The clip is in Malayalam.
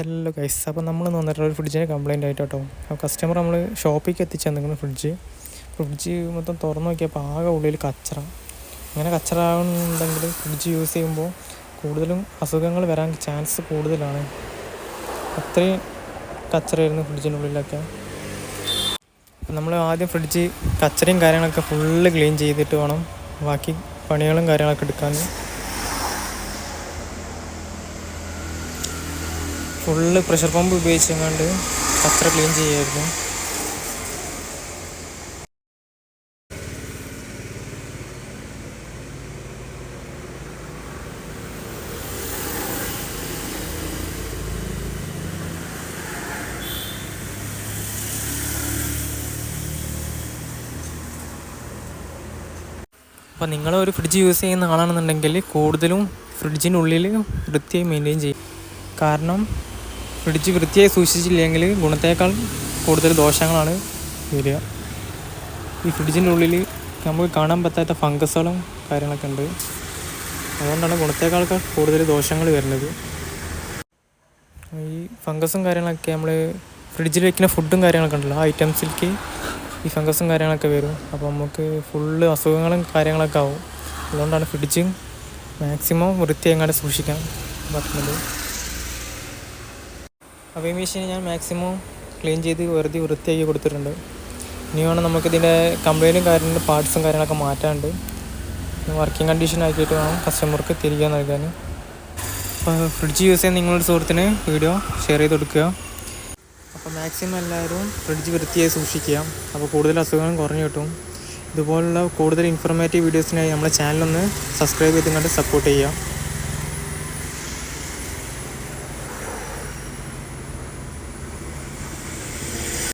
ഹലോ ഗൈസ് അപ്പോൾ നമ്മൾ വന്നിട്ടുള്ള ഒരു ഫ്രിഡ്ജിന് കംപ്ലയിന്റ് ആയിട്ട് കേട്ടോ. അപ്പോൾ കസ്റ്റമർ നമ്മൾ ഷോപ്പിലേക്ക് എത്തിച്ചു തന്നിരിക്കുന്ന ഫ്രിഡ്ജ് ഫ്രിഡ്ജ് മൊത്തം തുറന്നു നോക്കിയപ്പോൾ ആകെ ഉള്ളിൽ കച്ചറ. അങ്ങനെ കച്ചറ ആവുന്നുണ്ടെങ്കിൽ ഫ്രിഡ്ജ് യൂസ് ചെയ്യുമ്പോൾ കൂടുതലും അസുഖങ്ങൾ വരാൻ ചാൻസ് കൂടുതലാണ്. അത്രയും കച്ചറയായിരുന്നു ഫ്രിഡ്ജിനുള്ളിലൊക്കെ നമ്മൾ ആദ്യം ഫ്രിഡ്ജ് കച്ചറയും കാര്യങ്ങളൊക്കെ ഫുള്ള് ക്ലീൻ ചെയ്തിട്ട് വേണം. ബാക്കി പണികളും കാര്യങ്ങളൊക്കെ എടുക്കാൻ. ഫുള്ള് പ്രഷർ പമ്പ് ഉപയോഗിച്ചെങ്ങാണ്ട് അത്ര ക്ലീൻ ചെയ്യായിരുന്നു. അപ്പോൾ നിങ്ങൾ ഒരു ഫ്രിഡ്ജ് യൂസ് ചെയ്യുന്ന ആളാണെന്നുണ്ടെങ്കിൽ കൂടുതലും ഫ്രിഡ്ജിനുള്ളിൽ വൃത്തിയായി മെയിന്റെയിൻ ചെയ്യും. കാരണം ഫ്രിഡ്ജ് വൃത്തിയായി സൂക്ഷിച്ചില്ലെങ്കിൽ ഗുണത്തേക്കാൾ കൂടുതൽ ദോഷങ്ങളാണ് വരിക. ഈ ഫ്രിഡ്ജിന്റെ ഉള്ളിൽ നമുക്ക് കാണാൻ പറ്റാത്ത ഫംഗസുകളും കാര്യങ്ങളൊക്കെ ഉണ്ട്. അതുകൊണ്ടാണ് ഗുണത്തേക്കാൾക്ക് കൂടുതൽ ദോഷങ്ങൾ വരുന്നത്. ഈ ഫംഗസും കാര്യങ്ങളൊക്കെ നമ്മൾ ഫ്രിഡ്ജിൽ വെക്കുന്ന ഫുഡും കാര്യങ്ങളൊക്കെ ഉണ്ടല്ലോ ആ ഐറ്റംസിലേക്ക് ഈ ഫംഗസും കാര്യങ്ങളൊക്കെ വരും. അപ്പോൾ നമുക്ക് ഫുള്ള് അസുഖങ്ങളും കാര്യങ്ങളൊക്കെ ആവും. അതുകൊണ്ടാണ് ഫ്രിഡ്ജ് മാക്സിമം വൃത്തിയെങ്ങാണ്ട് സൂക്ഷിക്കാൻ പറ്റുന്നത്. അപ്പോൾ ഈ മെഷീൻ ഞാൻ മാക്സിമം ക്ലീൻ ചെയ്ത് വെറുതെ വൃത്തിയാക്കി കൊടുത്തിട്ടുണ്ട്. ഇനി വേണം നമുക്കിതിന്റെ കംപ്ലൈന്റും കാര്യങ്ങളും പാർട്സും കാര്യങ്ങളൊക്കെ മാറ്റാണ്ട് വർക്കിംഗ് കണ്ടീഷൻ ആക്കിയിട്ട് വേണം കസ്റ്റമർക്ക് തിരികെ നൽകാൻ. അപ്പോൾ ഫ്രിഡ്ജ് യൂസ് ചെയ്യാൻ നിങ്ങളുടെ സുഹൃത്തിന് വീഡിയോ ഷെയർ ചെയ്ത് കൊടുക്കുക. അപ്പോൾ മാക്സിമം എല്ലാവരും ഫ്രിഡ്ജ് വൃത്തിയായി സൂക്ഷിക്കുക. അപ്പോൾ കൂടുതൽ അസുഖങ്ങളും കുറഞ്ഞു കിട്ടും. ഇതുപോലുള്ള കൂടുതൽ ഇൻഫോർമേറ്റീവ് വീഡിയോസിനായി നമ്മുടെ ചാനലൊന്ന് സബ്സ്ക്രൈബ് ചെയ്ത് കണ്ട് സപ്പോർട്ട് ചെയ്യുക.